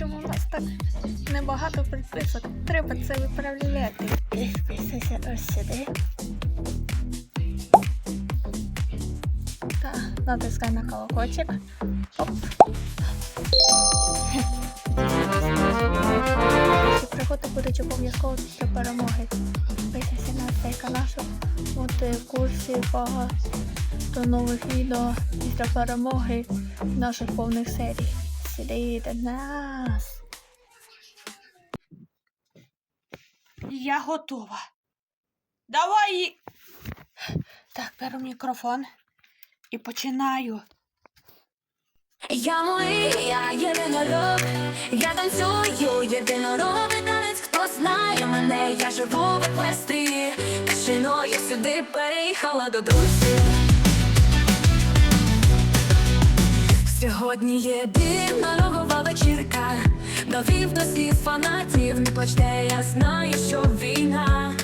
чому у нас так небагато підписок? Треба це виправляти. Підписуйся ось сюди. Та натискай на колокольчик. Оп. Пригоди будуть обов'язково після перемоги. Підписуйся на цей канал, щоб бути в курсі багато нових відео після перемоги наших повних серій. Слідуйте нас. Я готова. Давай. Так, беру мікрофон і починаю. Я Марія, єдинорог, я танцюю, єдиноровий танець, хто знає мене, я живу в Еквестрії, Машиною сюди переїхала до друзів. Сьогодні єдинорогова вечірка, довів до слів фанатів, не плачте, я знаю, що війна.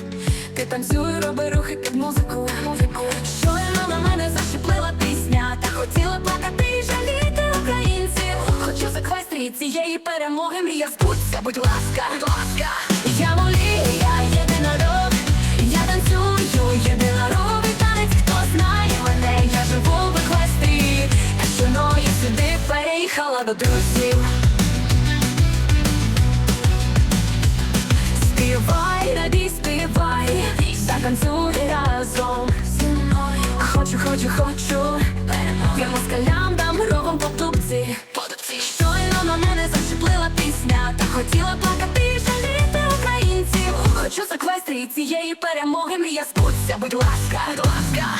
Ти танцюй, роби рухи під музику, музику. Щойно на мене зашиплила пісня, та хотіла плакати і жаліти українців. Хочу за цієї перемоги мрія збудься, будь ласка, будь ласка. Я волія, переїхала до друзів. Співай, радій, співай, затанцюй разом. Хочу, хочу, хочу, я москалям дам рогом по тупці. Щойно на мене зашиплила пісня, та хотіла плакати жаліти українців. Хочу за квестрі цієї перемоги, мрія збудься, будь ласка, будь ласка.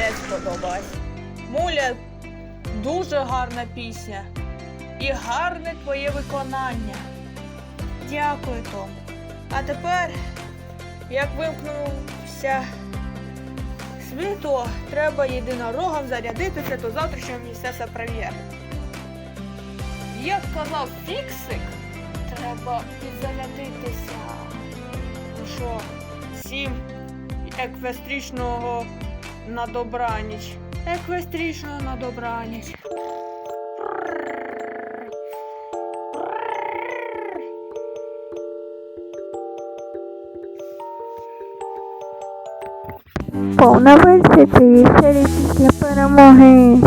Теж сподобалась. Муля дуже гарна пісня. І гарне твоє виконання. Дякую, Том. А тепер, як вимкнувся світло, треба єдинорогом зарядитися до завтрашнього міністерства прем'єр. Як казав Фіксик, треба підзарядитися. Ну що, всім еквестричного на добраніч. Еквестрічно на добраніч. Повна версія цієї серії після перемоги.